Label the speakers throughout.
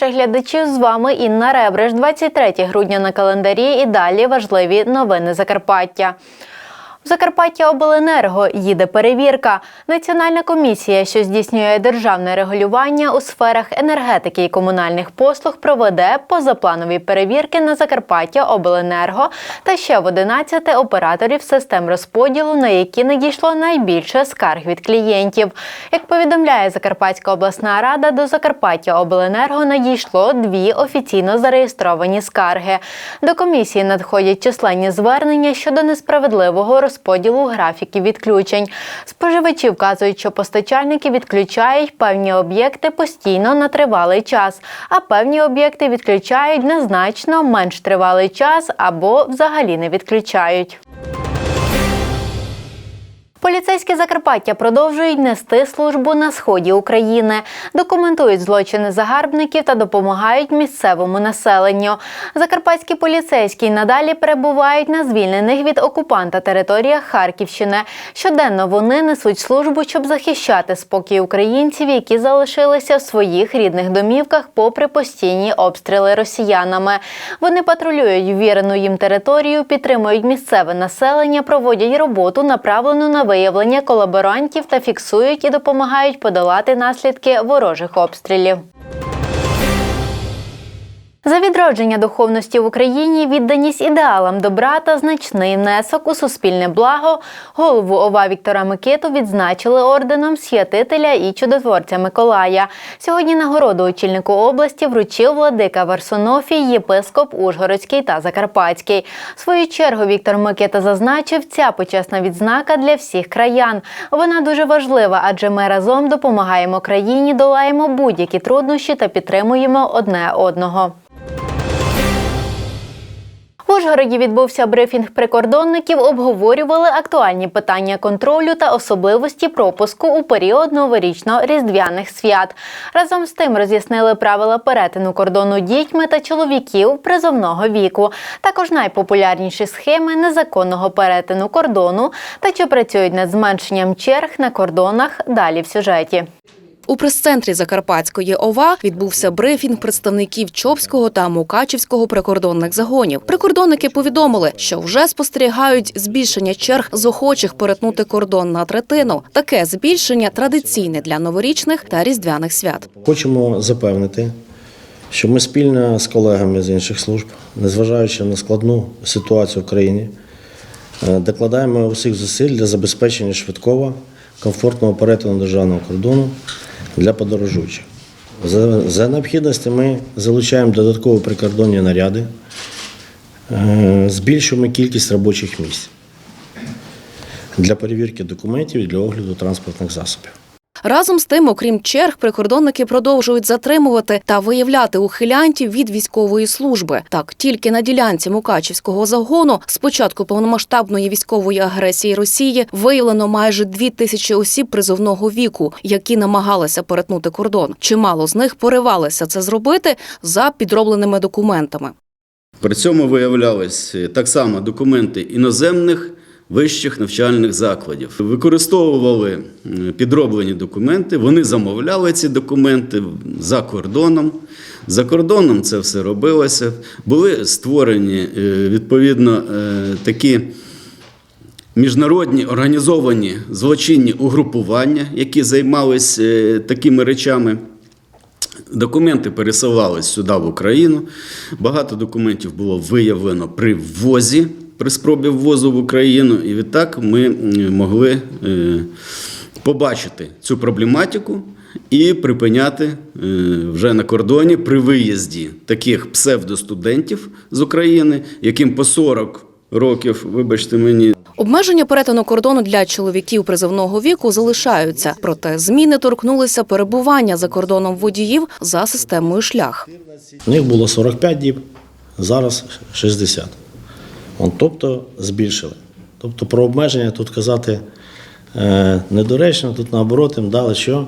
Speaker 1: Наших глядачів. З вами Інна Ребриш. 23 грудня на календарі і далі важливі новини Закарпаття. В Закарпаття Обленерго їде перевірка. Національна комісія, що здійснює державне регулювання у сферах енергетики і комунальних послуг, проведе позапланові перевірки на Закарпаття Обленерго та ще в 11 операторів систем розподілу, на які надійшло найбільше скарг від клієнтів. Як повідомляє Закарпатська обласна рада, до Закарпаття Обленерго надійшло дві офіційно зареєстровані скарги. До комісії надходять численні звернення щодо несправедливого розподілу графіків відключень. Споживачі вказують, що постачальники відключають певні об'єкти постійно на тривалий час, а певні об'єкти відключають на значно менш тривалий час або взагалі не відключають. Поліцейські Закарпаття продовжують нести службу на сході України, документують злочини загарбників та допомагають місцевому населенню. Закарпатські поліцейські надалі перебувають на звільнених від окупанта територіях Харківщини. Щоденно вони несуть службу, щоб захищати спокій українців, які залишилися в своїх рідних домівках, попри постійні обстріли росіянами. Вони патрулюють ввірену їм територію, підтримують місцеве населення, проводять роботу, направлену на виявлення колаборантів та фіксують і допомагають подолати наслідки ворожих обстрілів. За відродження духовності в Україні, відданість ідеалам добра та значний внесок у суспільне благо голову ОВА Віктора Микиту відзначили орденом святителя і чудотворця Миколая. Сьогодні нагороду очільнику області вручив владика Варсонофій, єпископ Ужгородський та Закарпатський. В свою чергу Віктор Микита зазначив, ця почесна відзнака для всіх краян. Вона дуже важлива, адже ми разом допомагаємо країні, долаємо будь-які труднощі та підтримуємо одне одного. В Ужгороді відбувся брифінг прикордонників, обговорювали актуальні питання контролю та особливості пропуску у період новорічно-різдвяних свят. Разом з тим роз'яснили правила перетину кордону дітьми та чоловіків призовного віку. Також найпопулярніші схеми незаконного перетину кордону та чи працюють над зменшенням черг на кордонах далі в сюжеті.
Speaker 2: У прес-центрі Закарпатської ОВА відбувся брифінг представників Чопського та Мукачівського прикордонних загонів. Прикордонники повідомили, що вже спостерігають збільшення черг з охочих перетнути кордон на третину. Таке збільшення традиційне для новорічних та різдвяних свят.
Speaker 3: Хочемо запевнити, що ми спільно з колегами з інших служб, незважаючи на складну ситуацію в країні, е, докладаємо усіх зусиль для забезпечення швидкого, комфортного перетину державного кордону для подорожуючих. За, за необхідності ми залучаємо додаткові прикордонні наряди, е, збільшуємо кількість робочих місць для перевірки документів і для огляду транспортних засобів.
Speaker 2: Разом з тим, окрім черг, прикордонники продовжують затримувати та виявляти ухилянтів від військової служби. Так, тільки на ділянці Мукачівського загону з початку повномасштабної військової агресії Росії виявлено майже дві тисячі осіб призовного віку, які намагалися перетнути кордон. Чимало з них поривалися це зробити за підробленими документами.
Speaker 4: При цьому виявлялись е, так само документи іноземних вищих навчальних закладів. Використовували е, підроблені документи, вони замовляли ці документи за кордоном. За кордоном це все робилося. Були створені е, відповідно е, такі міжнародні організовані злочинні угрупування, які займалися такими речами. Документи пересилались сюди в Україну. Багато документів було виявлено при ввозі, при спробі ввозу в Україну. І відтак ми могли е, побачити цю проблематику і припиняти е, вже на кордоні при виїзді таких псевдостудентів з України, яким по 40 років, вибачте мені,
Speaker 2: Обмеження перетину кордону для чоловіків призовного віку залишаються, проте зміни торкнулися перебування за кордоном водіїв за системою шлях.
Speaker 3: У них було 45 діб, зараз 60. Тобто збільшили. Тобто про обмеження тут казати е, недоречно, тут наоборот їм дали що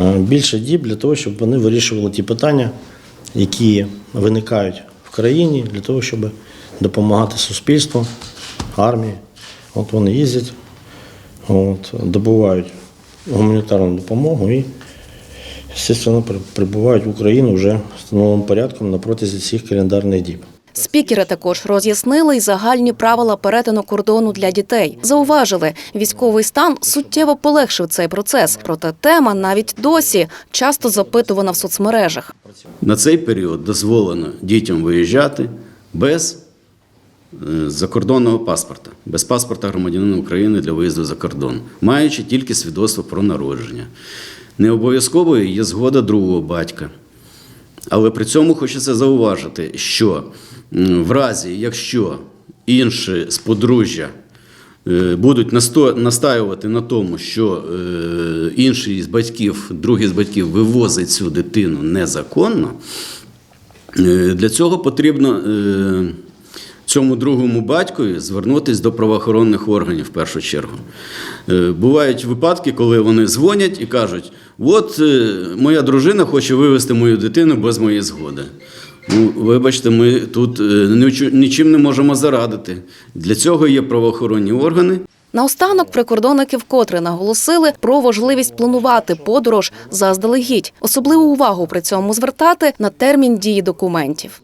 Speaker 3: е, більше діб для того, щоб вони вирішували ті питання, які виникають в країні, для того, щоб допомагати суспільству, армії. От вони їздять, от, добувають гуманітарну допомогу і звісно, прибувають в Україну вже встановленим порядком на протязі всіх календарних діб.
Speaker 2: Спікери також роз'яснили й загальні правила перетину кордону для дітей. Зауважили, військовий стан суттєво полегшив цей процес. Проте тема навіть досі часто запитувана в соцмережах.
Speaker 4: На цей період дозволено дітям виїжджати без е, закордонного паспорта, без паспорта громадянина України для виїзду за кордон, маючи тільки свідоцтво про народження. Не обов'язковою є згода другого батька. Але при цьому хочеться зауважити, що в разі, якщо інші з подружжя е, будуть настаювати на тому, що е, інший з батьків, другий з батьків вивозить цю дитину незаконно, е, для цього потрібно цьому другому батькові звернутися до правоохоронних органів в першу чергу. Бувають випадки, коли вони дзвонять і кажуть: от моя дружина хоче вивезти мою дитину без моєї згоди. Ну, вибачте, ми тут е, нічим не можемо зарадити. Для цього є правоохоронні органи.
Speaker 2: Наостанок прикордонники вкотре наголосили про важливість планувати подорож заздалегідь. Особливу увагу при цьому звертати на термін дії документів.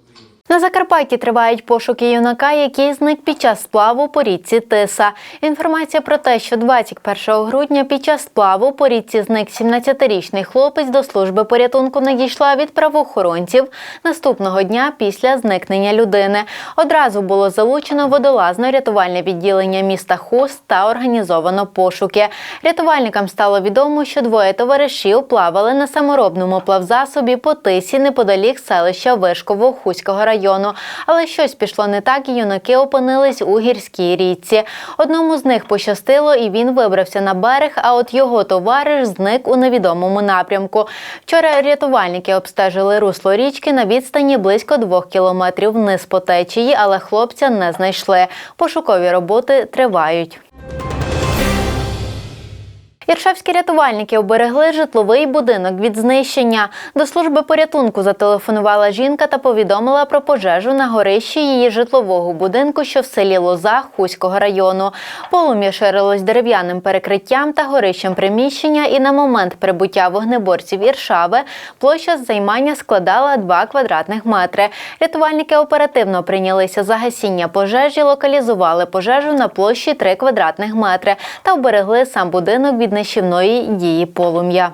Speaker 1: На Закарпатті тривають пошуки юнака, який зник під час сплаву по річці Тиса. Інформація про те, що 21 грудня під час сплаву по річці зник 17-річний хлопець до служби порятунку надійшла від правоохоронців наступного дня після зникнення людини. Одразу було залучено водолазно-рятувальне відділення міста Хуст та організовано пошуки. Рятувальникам стало відомо, що двоє товаришів плавали на саморобному плавзасобі по тисі неподалік селища Вишково Хуського району. Але щось пішло не так, і юнаки опинились у гірській річці. Одному з них пощастило, і він вибрався на берег. А от його товариш зник у невідомому напрямку. Вчора рятувальники обстежили русло річки на відстані близько двох кілометрів вниз по течії, але хлопця не знайшли. Пошукові роботи тривають. Іршавські рятувальники оберегли житловий будинок від знищення. До служби порятунку зателефонувала жінка та повідомила про пожежу на горищі її житлового будинку, що в селі Лоза Хуського району. Полум'я ширилось дерев'яним перекриттям та горищем приміщення, і на момент прибуття вогнеборців Іршави площа займання складала 2 квадратних метри. Рятувальники оперативно прийнялися за гасіння пожежі, локалізували пожежу на площі 3 квадратних метри та оберегли сам будинок від нищівної дії полум'я.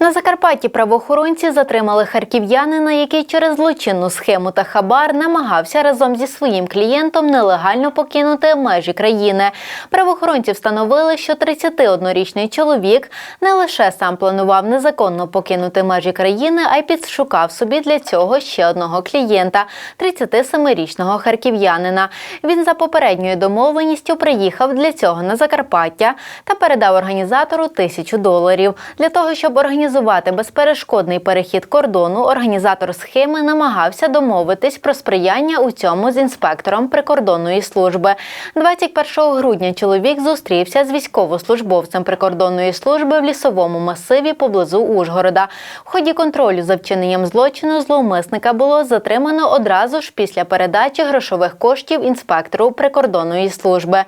Speaker 1: На Закарпатті правоохоронці затримали харків'янина, який через злочинну схему та хабар намагався разом зі своїм клієнтом нелегально покинути межі країни. Правоохоронці встановили, що 31-річний чоловік не лише сам планував незаконно покинути межі країни, а й підшукав собі для цього ще одного клієнта 37-річного харків'янина. Він за попередньою домовленістю приїхав для цього на Закарпаття та передав організатору тисячу доларів для того, щоб організувати безперешкодний перехід кордону. Організатор схеми намагався домовитись про сприяння у цьому з інспектором прикордонної служби. 21 грудня чоловік зустрівся з військовослужбовцем прикордонної служби в лісовому масиві поблизу Ужгорода. В ході контролю за вчиненням злочину зловмисника було затримано одразу ж після передачі грошових коштів інспектору прикордонної служби.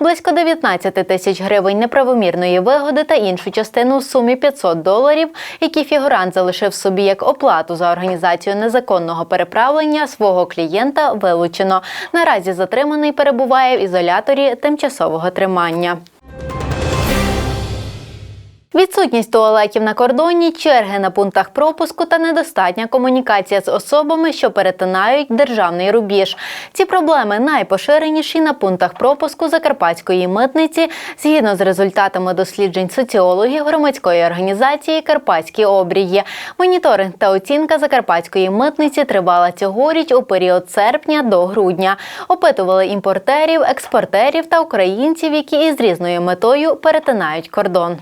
Speaker 1: Близько 19 тисяч гривень неправомірної вигоди та іншу частину в сумі 500 доларів, які фігурант залишив собі як оплату за організацію незаконного переправлення свого клієнта, вилучено. Наразі затриманий перебуває в ізоляторі тимчасового тримання. Відсутність туалетів на кордоні, черги на пунктах пропуску та недостатня комунікація з особами, що перетинають державний рубіж. Ці проблеми найпоширеніші на пунктах пропуску Закарпатської митниці, згідно з результатами досліджень соціологів громадської організації Карпатські обрії. Моніторинг та оцінка Закарпатської митниці тривала цьогоріч у період серпня до грудня. Опитували імпортерів, експортерів та українців, які із різною метою перетинають кордон.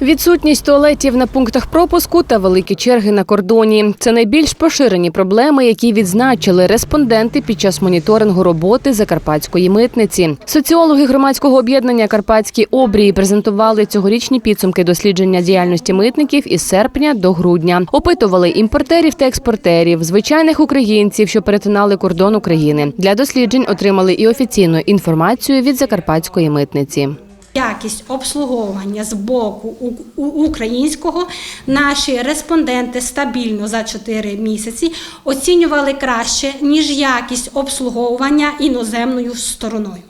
Speaker 5: Відсутність туалетів на пунктах пропуску та великі черги на кордоні це найбільш поширені проблеми, які відзначили респонденти під час моніторингу роботи закарпатської митниці. Соціологи громадського об'єднання Карпатські обрії презентували цьогорічні підсумки дослідження діяльності митників із серпня до грудня. Опитували імпортерів та експортерів, звичайних українців, що перетинали кордон України. Для досліджень отримали і офіційну інформацію від закарпатської митниці.
Speaker 6: Якість обслуговування з боку українського наші респонденти стабільно за 4 місяці оцінювали краще, ніж якість обслуговування іноземною стороною.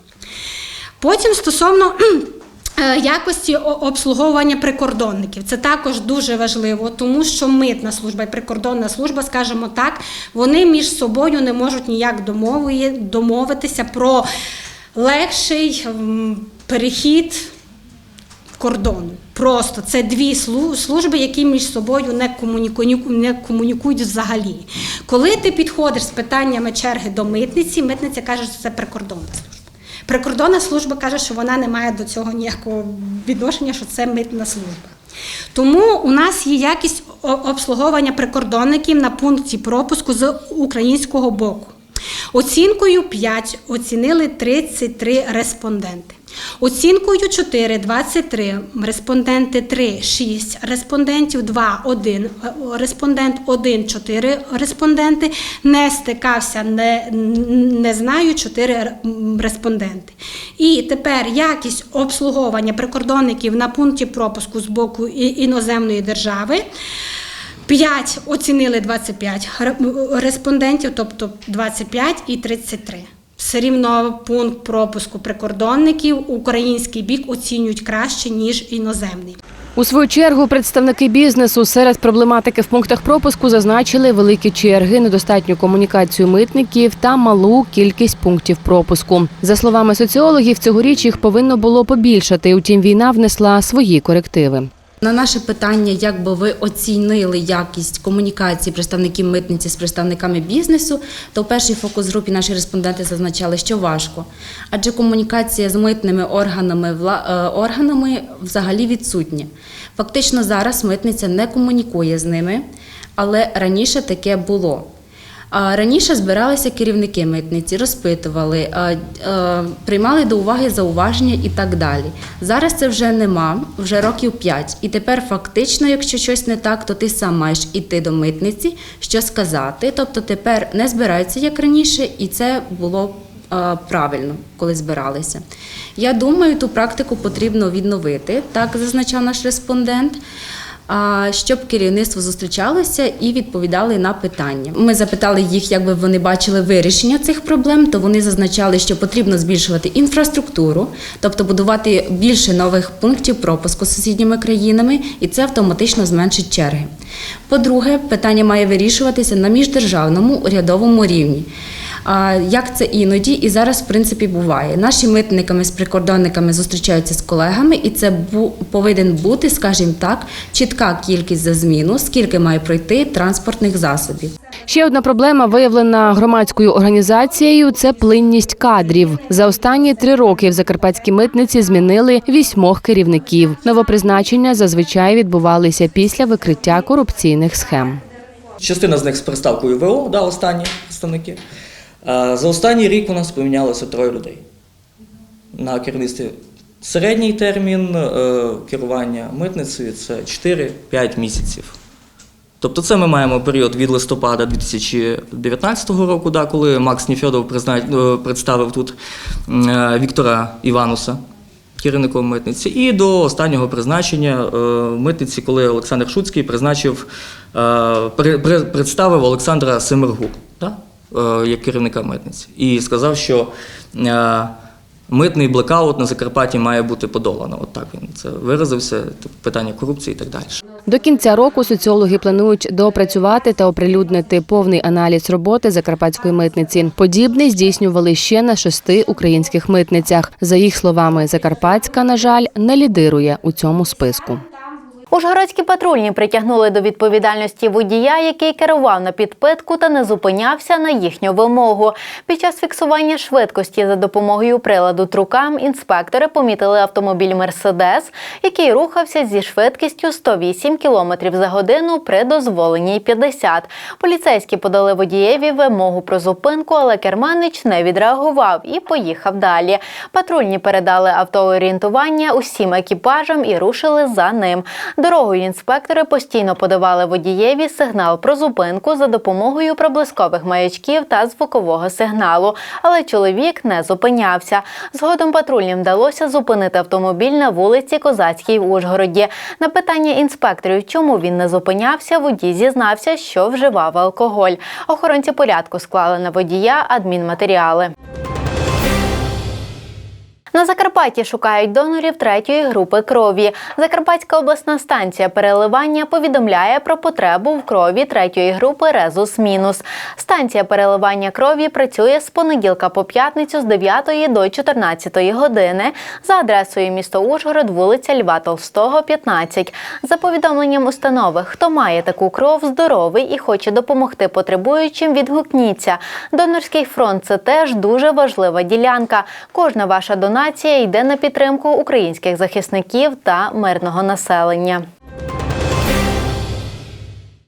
Speaker 6: Потім стосовно е, якості обслуговування прикордонників, це також дуже важливо, тому що митна служба і прикордонна служба, скажімо так, вони між собою не можуть ніяк домовитися про легший перехід кордону. Просто це дві служби, які між собою не комунікують, не комунікують взагалі. Коли ти підходиш з питаннями черги до митниці, митниця каже, що це прикордонна служба. Прикордонна служба каже, що вона не має до цього ніякого відношення, що це митна служба. Тому у нас є якість обслуговування прикордонників на пункті пропуску з українського боку. Оцінкою 5 оцінили 33 респонденти. Оцінкою 4 – 23 респонденти, 3 – 6 респондентів, 2 – 1 респондент, 1 – 4 респонденти, не стикався, не, не знаю, 4 респонденти. І тепер якість обслуговування прикордонників на пункті пропуску з боку іноземної держави. 5 оцінили 25 респондентів, тобто 25 і 33. Все рівно пункт пропуску прикордонників український бік оцінюють краще, ніж іноземний.
Speaker 5: У свою чергу представники бізнесу серед проблематики в пунктах пропуску зазначили великі черги, недостатню комунікацію митників та малу кількість пунктів пропуску. За словами соціологів, цьогоріч їх повинно було побільшати. Утім, війна внесла свої корективи.
Speaker 7: На наше питання, як би ви оцінили якість комунікації представників митниці з представниками бізнесу, то в першій фокус-групі наші респонденти зазначали, що важко, адже комунікація з митними органами е, органами взагалі відсутня. Фактично зараз митниця не комунікує з ними, але раніше таке було. Раніше збиралися керівники митниці, розпитували, приймали до уваги зауваження і так далі. Зараз це вже нема, вже років 5. І тепер фактично, якщо щось не так, то ти сам маєш іти до митниці, що сказати. Тобто тепер не збираються як раніше, і це було правильно, коли збиралися. Я думаю, ту практику потрібно відновити, так зазначав наш респондент щоб керівництво зустрічалося і відповідали на питання. Ми запитали їх, як би вони бачили вирішення цих проблем. То вони зазначали, що потрібно збільшувати інфраструктуру, тобто будувати більше нових пунктів пропуску з сусідніми країнами, і це автоматично зменшить черги. По-друге, питання має вирішуватися на міждержавному урядовому рівні. А, Як це іноді і зараз в принципі буває. Наші митниками з прикордонниками зустрічаються з колегами, і це бу- повинен бути, скажімо так, чітка кількість за зміну, скільки має пройти транспортних засобів.
Speaker 5: Ще одна проблема, виявлена громадською організацією, це плинність кадрів. За останні три роки в закарпатській митниці змінили вісьмох керівників. Новопризначення зазвичай відбувалися після викриття корупційних схем.
Speaker 8: Частина з них з приставкою ВО, да, останні представники. За останній рік у нас помінялося троє людей. На керівництві середній термін е, керування митницею це 4-5 місяців. Тобто це ми маємо період від листопада 2019 року, да, коли Макс Ніфьодов е, представив тут е, Віктора Івануса керівником митниці, і до останнього призначення митниці, коли Олександр Шуцький призначив, при- при- представив Олександра Семергу да, як керівника митниці, і сказав, що е, митний блекаут на Закарпатті має бути подолано. От так він це виразився, питання корупції і так далі.
Speaker 5: До кінця року соціологи планують доопрацювати та оприлюднити повний аналіз роботи закарпатської митниці. Подібний здійснювали ще на шести українських митницях. За їх словами, Закарпатська, на жаль, не лідирує у цьому списку.
Speaker 1: Ужгородські патрульні притягнули до відповідальності водія, який керував на підпитку та не зупинявся на їхню вимогу. Під час фіксування швидкості за допомогою приладу трукам інспектори помітили автомобіль Мерседес, який рухався зі швидкістю 108 км за годину при дозволеній 50. Поліцейські подали водієві вимогу про зупинку, але керманич не відреагував і поїхав далі. Патрульні передали автоорієнтування усім екіпажам і рушили за ним. Дорогою інспектори постійно подавали водієві сигнал про зупинку за допомогою проблискових маячків та звукового сигналу, але чоловік не зупинявся. Згодом патрульним вдалося зупинити автомобіль на вулиці Козацькій в Ужгороді. На питання інспекторів, чому він не зупинявся, водій зізнався, що вживав алкоголь. Охоронці порядку склали на водія адмінматеріали. На Закарпатті шукають донорів третьої групи крові. Закарпатська обласна станція переливання повідомляє про потребу в крові третьої групи Резус Мінус. Станція переливання крові працює з понеділка по п'ятницю з 9 до 14 години за адресою місто Ужгород, вулиця Льва Толстого, 15. За повідомленням установи, хто має таку кров, здоровий і хоче допомогти потребуючим, відгукніться. Донорський фронт це теж дуже важлива ділянка. Кожна ваша донація йде на підтримку українських захисників та мирного населення.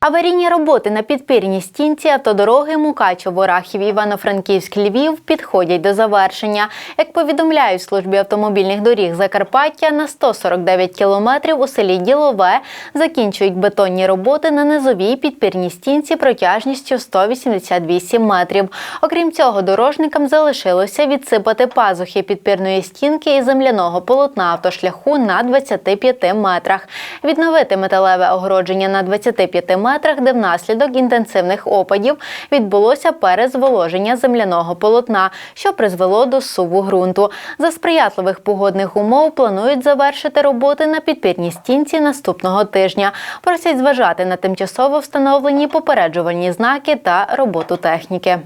Speaker 1: Аварійні роботи на підпірній стінці автодороги Мукачево, Рахів, Івано-Франківськ, Львів підходять до завершення. Як повідомляють службі автомобільних доріг Закарпаття, на 149 кілометрів у селі Ділове закінчують бетонні роботи на низовій підпірній стінці протяжністю 188 метрів. Окрім цього, дорожникам залишилося відсипати пазухи підпірної стінки і земляного полотна автошляху на 25 метрах, відновити металеве огородження на 25 метрах, де внаслідок інтенсивних опадів відбулося перезволоження земляного полотна, що призвело до суву ґрунту. За сприятливих погодних умов планують завершити роботи на підпірній стінці наступного тижня. Просять зважати на тимчасово встановлені попереджувальні знаки та роботу техніки.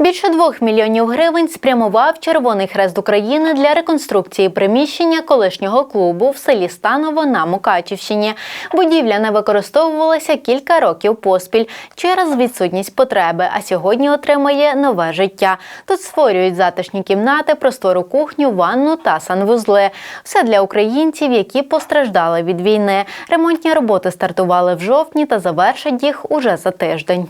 Speaker 1: Більше двох мільйонів гривень спрямував Червоний Хрест України для реконструкції приміщення колишнього клубу в селі Станово на Мукачівщині. Будівля не використовувалася кілька років поспіль через відсутність потреби, а сьогодні отримає нове життя. Тут створюють затишні кімнати, простору кухню, ванну та санвузли. Все для українців, які постраждали від війни. Ремонтні роботи стартували в жовтні та завершать їх уже за тиждень.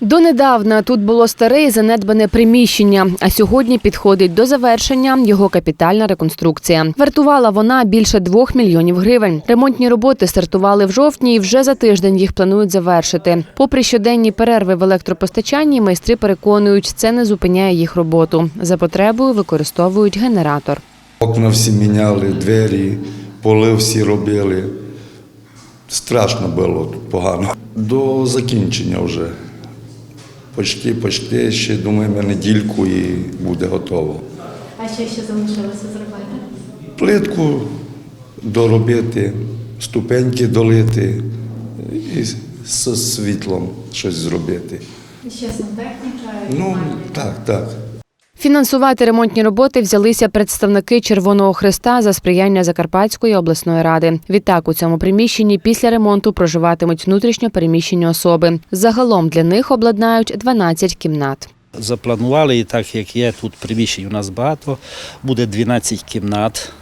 Speaker 5: Донедавна тут було старе і занедбане приміщення, а сьогодні підходить до завершення його капітальна реконструкція. Вартувала вона більше двох мільйонів гривень. Ремонтні роботи стартували в жовтні і вже за тиждень їх планують завершити. Попри щоденні перерви в електропостачанні, майстри переконують, це не зупиняє їх роботу. За потребою використовують генератор.
Speaker 9: Окна всі міняли, двері, поли всі робили. Страшно було погано. До закінчення вже. Почти, почти, ще думаємо, недільку і буде готово.
Speaker 1: А що ще залишилося зробити?
Speaker 9: Плитку доробити, ступеньки долити і з світлом щось зробити.
Speaker 1: І Ще сантехніка?
Speaker 9: Ну, так, так.
Speaker 5: Фінансувати ремонтні роботи взялися представники Червоного Христа за сприяння Закарпатської обласної ради. Відтак у цьому приміщенні після ремонту проживатимуть внутрішньо переміщені особи. Загалом для них обладнають 12 кімнат.
Speaker 10: Запланували, і так як є тут приміщень у нас багато, буде 12 кімнат,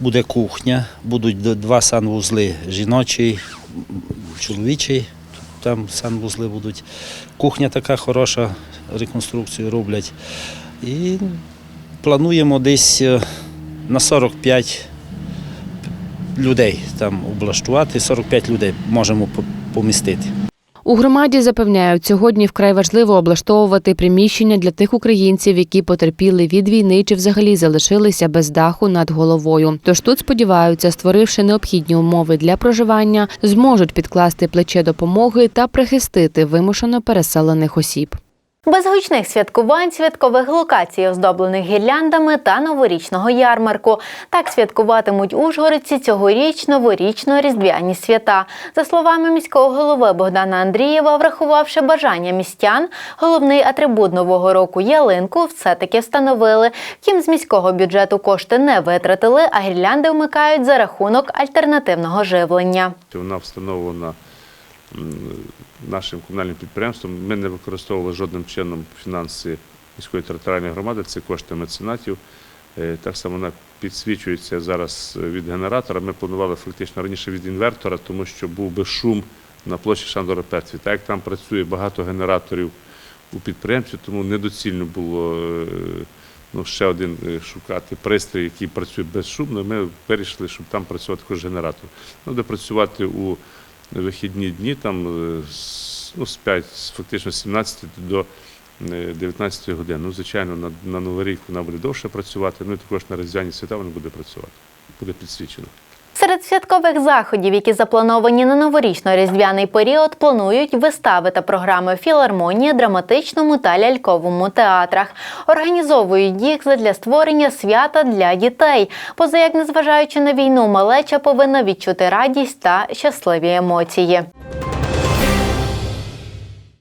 Speaker 10: буде кухня, будуть два санвузли жіночий, чоловічий. Там санвузли будуть. Кухня така хороша, реконструкцію роблять. І плануємо десь е, на 45 людей там облаштувати, 45 людей можемо помістити.
Speaker 5: У громаді запевняють, сьогодні вкрай важливо облаштовувати приміщення для тих українців, які потерпіли від війни чи взагалі залишилися без даху над головою. Тож тут сподіваються, створивши необхідні умови для проживання, зможуть підкласти плече допомоги та прихистити вимушено переселених осіб.
Speaker 1: Без гучних святкувань, святкових локацій, оздоблених гірляндами та новорічного ярмарку. Так святкуватимуть ужгородці цьогоріч новорічно-різдвяні свята. За словами міського голови Богдана Андрієва, врахувавши бажання містян, головний атрибут нового року ялинку все-таки встановили. Втім, з міського бюджету кошти не витратили, а гірлянди вмикають за рахунок альтернативного живлення.
Speaker 11: Вона встановлена нашим комунальним підприємством. Ми не використовували жодним чином фінанси міської територіальної громади, це кошти меценатів. Е, Так само вона підсвічується зараз від генератора. Ми планували фактично раніше від інвертора, тому що був би шум на площі Шандора Петві. Так як там працює багато генераторів у підприємстві, тому недоцільно було е, ну, ще один е, шукати пристрій, який працює безшумно. Ми вирішили, щоб там працював також генератор. Ну, Буде працювати у вихідні дні, там е, ну, з 5, фактично з 17 до е, 19 годин. Ну, звичайно, на, на Новий рік вона буде довше працювати, ну і також на Різдвяні свята вона буде працювати. Буде підсвічено.
Speaker 1: Серед святкових заходів, які заплановані на новорічно-різдвяний період, планують вистави та програми філармонії, драматичному та ляльковому театрах. Організовують їх задля створення свята для дітей. Поза як, незважаючи на війну, малеча повинна відчути радість та щасливі емоції.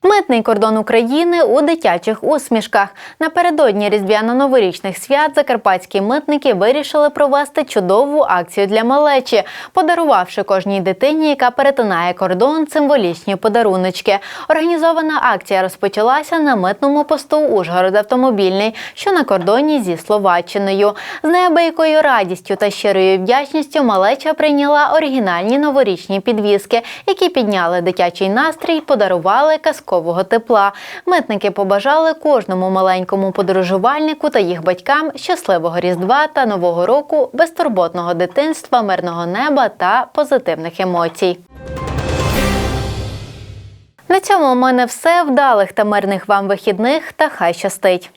Speaker 1: Митний кордон України у дитячих усмішках. Напередодні різдвяно-новорічних свят закарпатські митники вирішили провести чудову акцію для малечі, подарувавши кожній дитині, яка перетинає кордон, символічні подаруночки. Організована акція розпочалася на митному посту Ужгород автомобільний, що на кордоні зі Словаччиною. З неабиякою радістю та щирою вдячністю малеча прийняла оригінальні новорічні підвіски, які підняли дитячий настрій, подарували казкового тепла. Митники побажали кожному маленькому подорожувальнику та їх батькам щасливого різдва та нового року, безтурботного дитинства, мирного неба та позитивних емоцій. На цьому у мене все. Вдалих та мирних вам вихідних та хай щастить.